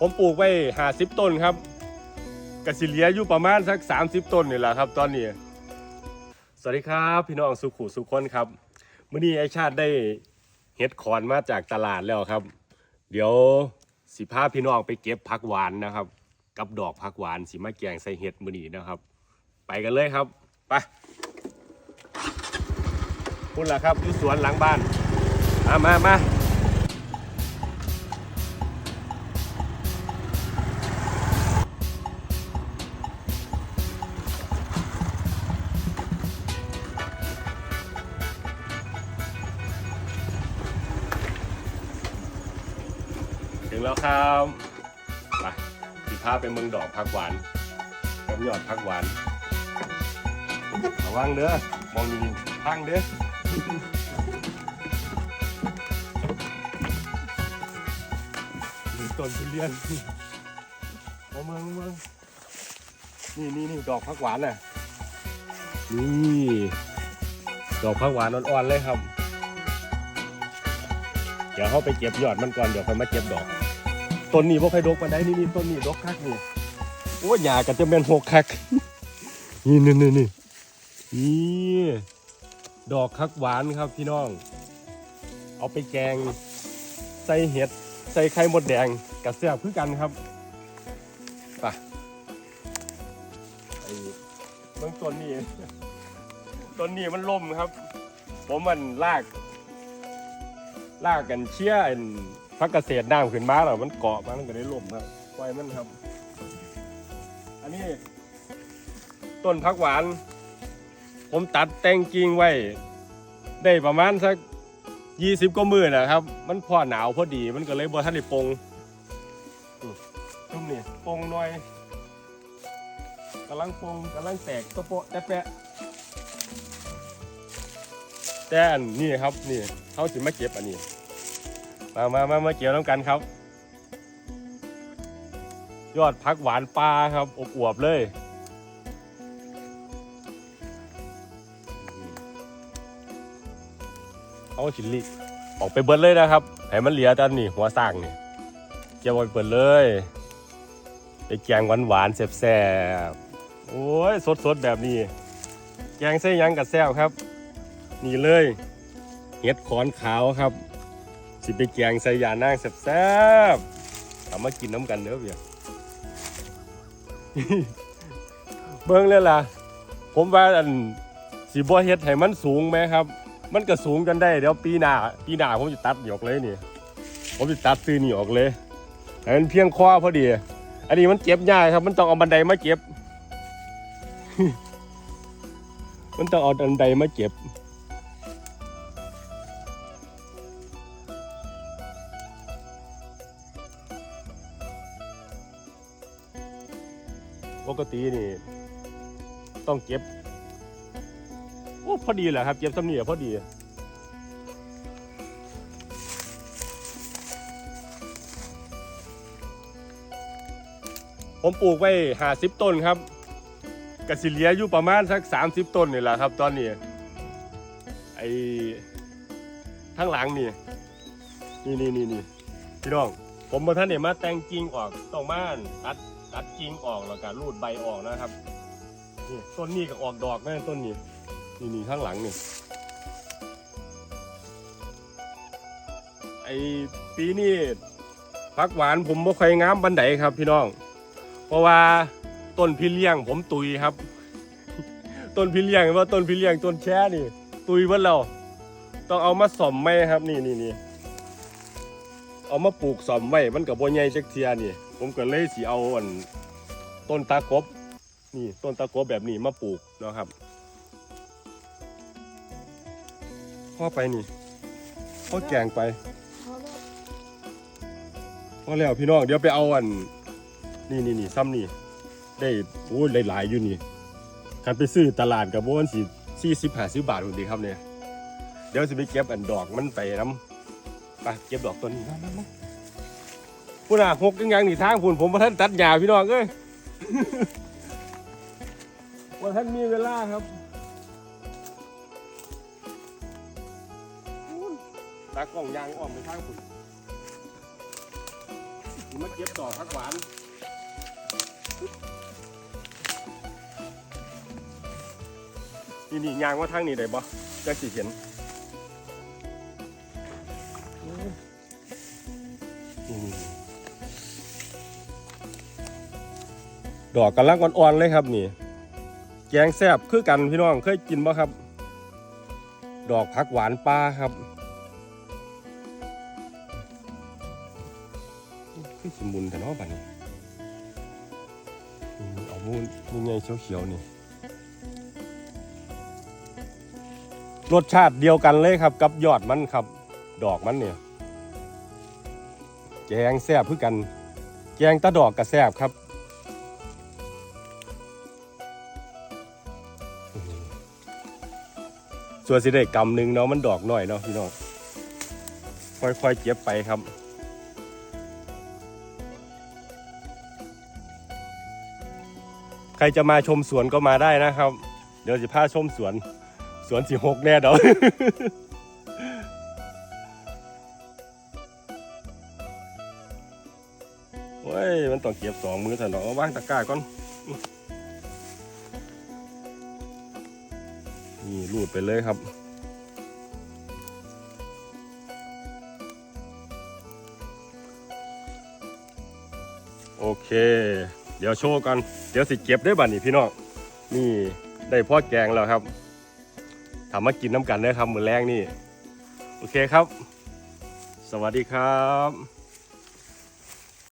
ผมปลูกไว้หาสิบต้นครับกสิเลียอยู่ประมาณสักสามสิบต้นนี่แหละครับ ตอนนี้ สวัสดีครับพี่น้องสุขุสุขคนครับมื่อนี้ไอชาติได้เห็ดขอนมาจากตลาดแล้วครับ เดี๋ยวสิพาพี่น้องไปเก็บผักหวานนะครับ กับดอกผักหวานสิมาแกงใส่เห็ดมื่อนี้นะครับ ไปกันเลยครับไปคุณล่ะครับอยู่สวนหลังบ้านมามามา งแล้วครับไปสิพาไปเมืองดอกผักหวานกับยอดผักหวานระวังเด้อมองดีๆพังเด้อต้นทุเรียนเอาเมืองเมืองนี่นี่นี่ดอกผักหวานน่ะนี่ดอกผักหวานอ่อนๆเลยครับ เดี๋ยวเขาไปเก็บยอดมันก่อน เดี๋ยวค่อยมาเก็บดอก ต้นนี้พวกใครดกมาได้นี่นี่ต้นนี้ดกคักนี่โอ้ยหยากันจะเป็นหกคักนี่นี่นี่นี่นี่ดอกคักหวานครับพี่น้อง เอาไปแกง ใส่เห็ด ใส่ไข่มดแดงกับเสื้อพือกันครับไปไอ้เบื้องต้นนี่ต้นนี้มันล่มครับ ผมมันลาก ลากกันเชี่ยน พักเกษตรน้ำขึ้นมาแล้วมันเกาะมามันก็ได้ล่มครับปล่อยมันครับ อันนี้ ต้นพักหวาน ผมตัดแต่งกิ่งไว้ ได้ประมาณสักยี่สิบก็มือนะครับ มันพอหนาวพอดีมันก็เลยบ่ทันได้ปงชุ่มนี่ปงหน่อยกำลังปงกำลังแตกตะโปะแตะแปะแต่อันนี่ครับนี่เขาสิมาเก็บอันนี้ มามามามาเกี่ยวน้ำกันครับ ยอดพักหวานปลาครับอบอวบเลย เอาชินลิออกไปเบิดเลยนะครับให้มันเหลือแต่นี่หัวสร้างนี่เกี่ยวไปเบิดเลยไปแกงหวานหวานๆแซ่บโอ้ยสดๆแบบนี้ แกงเส้นยังกับแซ่บครับ นี่เลย เห็ดขอนขาวครับ สิไปแกงใส่ยานางแซ่บๆเอามากินน้ำกันเด้อเบียเบิ่งเลยล่ะ ผมว่าอันสิบ่เฮ็ดให้มันสูงไหมครับ มันก็สูงกันได้เดี๋ยวปีหน้าปีหน้าผมจะตัดหยอกเลยนี่ ผมจะตัดซื้อนี่ออกเลยให้มันเพียงคอพอดี อันนี้มันเก็บยากครับ มันต้องเอาบันไดมาเก็บ มันต้องเอาบันไดมาเก็บ ปกตินี่ ต้องเก็บ โอ้พอดีแหละครับ เก็บสำเนียพอดีผมปลูกไว้ห้าสิบต้นครับกระสิเหลียอยู่ประมาณสักสามสิบต้นนี่แหละครับ ตอนนี้ไอ้ทั้งหลังนี่นี่นี่นี่นี่พี่น้อง ผมมาท่านเนี่ยมาแต่งกิ่งออกต้องมานตัด ตัดกิ่งออกแล้วก็รูดใบออกนะครับนี่ต้นนี้ก็ออกดอกแม่ต้นนี้นี่นี่ข้างหลังนี่ไอปีนี้ผักหวานผมบ่ค่อยงามบันไดครับ พี่น้อง เพราะว่าต้นพี่เลี้ยง ผมตุยครับ ต้นพี่เลี้ยงว่าต้นพี่เลี้ยงต้นแช่นี่ ตุยเบิดแล้วต้องเอามาส่อมไหมครับ นี่นี่นี่ เอามาปลูกสอมไว้มันกับบัวใหญ่จักเทียนี่ ผมก็เลยสิเอาอันต้นตากบนี่ต้นตากบแบบนี้มาปลูกนะครับพ่อไปนี่พ่อแกงไปพ่อแล้วพี่น้องเดี๋ยวไปเอาอัน นี่นี่นี่ซ้ำนี่ได้โอ้ยหลายๆอยู่นี่คันไปซื้อตลาดกับโบนสิสี่สิบห้าสิบบาทคนดีครับเนี่ยเดี๋ยวสิไปเก็บอันดอกมันไปน้ำ ไปเก็บดอกตัวนี้มามามาพุ่นอะหกยังยังหนีทางพุ่นผมมาท่านตัดหญ้าพี่น้องเอ้ยว่าท่านมีเวลาครับตากล้องยางอ้อมไปทางพุ่นมาเก็บดอกผักหวานนี่นี่ยางว่าทางนี้ได้บ่จังสิเห็น ดอกกำลังอ่อนๆเลยครับนี่ แกงแซ่บคือกันพี่น้องเคยกินบ่ครับ ดอกผักหวานปลาครับคือสมุนแต่นาะบัดนี้เอามูนมูนไงเขียวๆนี่รสชาติเดียวกันเลยครับ กับยอดมันครับ ดอกมันเนี่ยแกงแซ่บคือกัน แกงตะดอกกับแซ่บครับ ส่วนสิได้กำหนึ่งเนาะมันดอกหน่อยเนาะพี่น้องค่อยๆเก็บไปครับใครจะมาชมสวนก็มาได้นะครับ เดี๋ยวจะพาชมสวน สวนสีหกแน่เดอกโอ้ย มันต้องเก็บสองมือเถอะเนาะเอาว่างตะกร้าก่อน นี่รูดไปเลยครับ โอเค เดี๋ยวโชว์กัน เดี๋ยวสิเก็บได้บัดนี่พี่น้อง นี่ได้พ่อแกงแล้วครับทำมากินน้ำกันได้ครับมือแรงนี่ โอเคครับ สวัสดีครับ